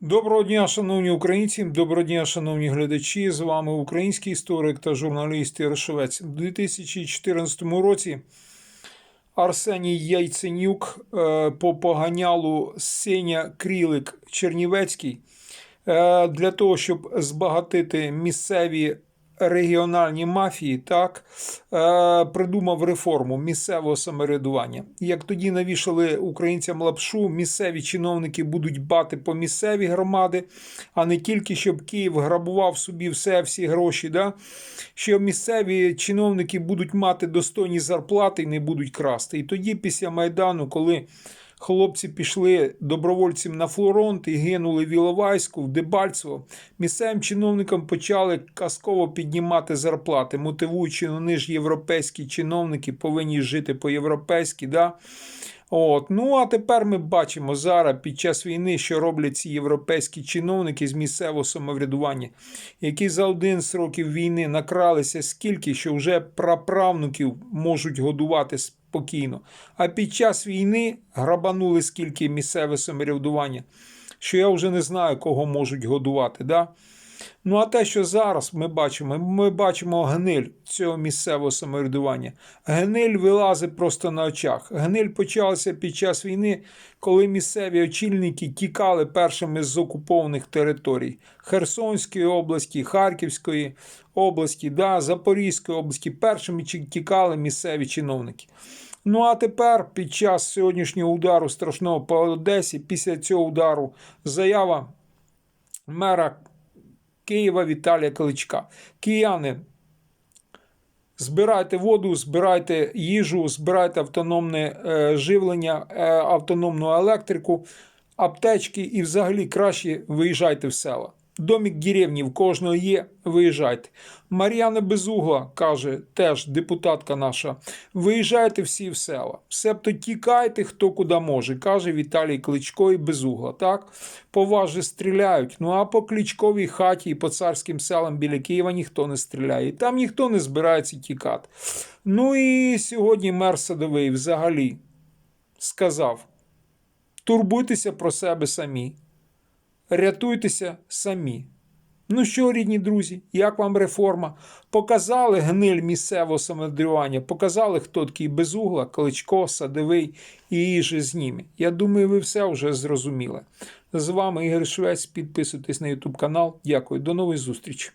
Доброго дня, шановні українці, доброго дня, шановні глядачі. З вами український історик та журналіст Ярошевець. У 2014 році Арсеній Яйценюк е, по поганялу Сеня Крілик Чернівецький е, для того, щоб збагатити місцеві регіональні мафії, так е, придумав реформу місцевого самоврядування. Як тоді навішали українцям лапшу, місцеві чиновники будуть бати по місцеві громади, а не тільки щоб Київ грабував собі все, всі гроші. Да? Що місцеві чиновники будуть мати достойні зарплати і не будуть красти. І тоді, після Майдану, коли Хлопці пішли добровольцям на фронт і гинули в Іловайську, в Дебальцево. Місцевим чиновникам почали казково піднімати зарплати, мотивуючи, вони ж європейські чиновники повинні жити по-європейськи. Да? От. Ну а тепер ми бачимо зараз під час війни, що роблять ці європейські чиновники з місцевого самоврядування, які за 11 років війни накралися скільки, що вже праправнуків можуть годувати спокійно. А під час війни грабанули скільки місцеве самоврядування, що я вже не знаю, кого можуть годувати. Да? Ну, а те, що зараз ми бачимо, ми бачимо гниль цього місцевого самоврядування. Гниль вилазить просто на очах. Гниль почалася під час війни, коли місцеві очільники тікали першими з окупованих територій Херсонської області, Харківської області, да, Запорізької області. Першими тікали місцеві чиновники. Ну а тепер, під час сьогоднішнього удару страшного по Одесі, після цього удару заява мера. Києва Віталія Кличка. Кияни, збирайте воду, збирайте їжу, збирайте автономне е, живлення, е, автономну електрику, аптечки і взагалі краще виїжджайте в села. Домік деревні в кожного є, виїжджайте. Мар'яна Безугла каже, теж депутатка наша, виїжджайте всі в села. Себто тікайте, хто куди може, каже Віталій Кличко і Безугла. Так? По стріляють. Ну а по Кличковій хаті і по царським селам біля Києва ніхто не стріляє. Там ніхто не збирається тікати. Ну і сьогодні мер Садовий взагалі сказав: турбуйтеся про себе самі. Рятуйтеся самі. Ну що, рідні друзі, як вам реформа? Показали гниль місцевого самоврядування, показали, хто такий безугла, Кличко, Садовий і її же з ними. Я думаю, ви все вже зрозуміли. З вами Ігор Швець. Підписуйтесь на YouTube канал. Дякую, до нової зустрічі.